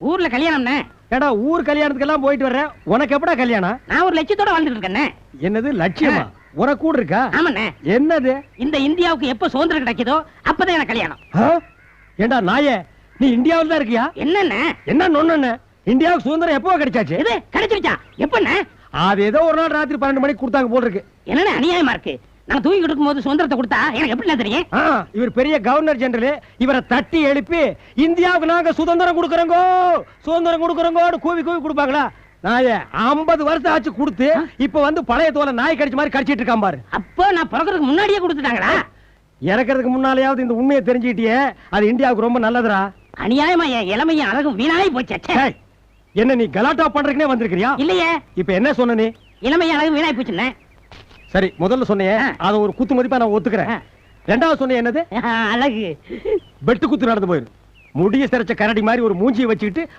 ஊர்ல கல்யாணம்னே? ஏடா ஊர் கல்யாணத்துக்கெல்லாம் போயிட்டு வர்ற? உனக்கு எப்படா கல்யாணம்? நான் ஒரு லட்சத்தோட வாழ்ந்துட்டு இருக்கேன்னே என்னது லட்சியமா? உனக்கு கூட இருக்கா? ஆமாண்ணே. என்னது? இந்த இந்தியாவுக்கு எப்ப சுதந்திரம் கிடைக்குதோ அப்பதான் எனக்கு கல்யாணம்? ஏண்டா நாயே நீ இந்தியாவில் தான் இருக்கியா? என்னண்ணே? என்ன நொண்ணு இந்தியாவுக்கு சுதந்திரம் எப்போ கிடைச்சாச்சு? இது கிடைச்சிருச்சா? எப்பண்ணே? அது ஏதோ ஒரு நாள் ராத்திரி பன்னெண்டு மணிக்கு கொடுத்தாங்க போல் இருக்கு. என்னண்ணே அநியாயமா இருக்கு? நான் தூங்கிட்டு இருக்கும்போது சுதந்திரத்தை கொடுத்தா எனக்கு எப்படி தெரியும்? இவர் பெரிய கவர்னர் ஜெனரல். இவரை தட்டி எழுப்பி இந்தியாவுக்கு நாங்க சுதந்திரம் கொடுக்கறோங்கோ சுதந்திரம் கொடுக்கறோங்கோன்னு கூவி கூவி கொடுப்பாங்களா? நாயே ஐம்பது வருஷம் ஆச்சு கொடுத்து இப்ப வந்து பழைய தோலை நாய் கடிச்ச மாதிரி கடிச்சிட்டு இருக்கான் பாரு. அப்போ நான் பிறக்கிறதுக்கு முன்னாடியே கொடுத்துட்டாங்களா? இறக்கறதுக்கு முன்னாலேயாவது இந்த உண்மையை தெரிஞ்சுக்கிட்டியே அது இந்தியாவுக்கு ரொம்ப நல்லதுடா. அநியாயமா என் இளமையும் அழகும் வீணாய் போச்சு என்ன நீ கலாட்டா பண்றதுக்குனே வந்திருக்கிறியா? இல்லையே. இப்ப என்ன சொன்ன நீ? இளமையும் அழகும் வீணாய் போச்சுண்ணே சரி முதல்ல சொன்னியே ஆ. அத ஒரு குத்து மதிப்பா நான் ஒத்துக்கிறேன். ரெண்டாவது சொன்ன என்னது அழகு வெட்டு குத்து நடந்து போயிரு முடிய சிறைச்ச கரடி மாதிரி ஒரு மூஞ்சியை வச்சுக்கிட்டு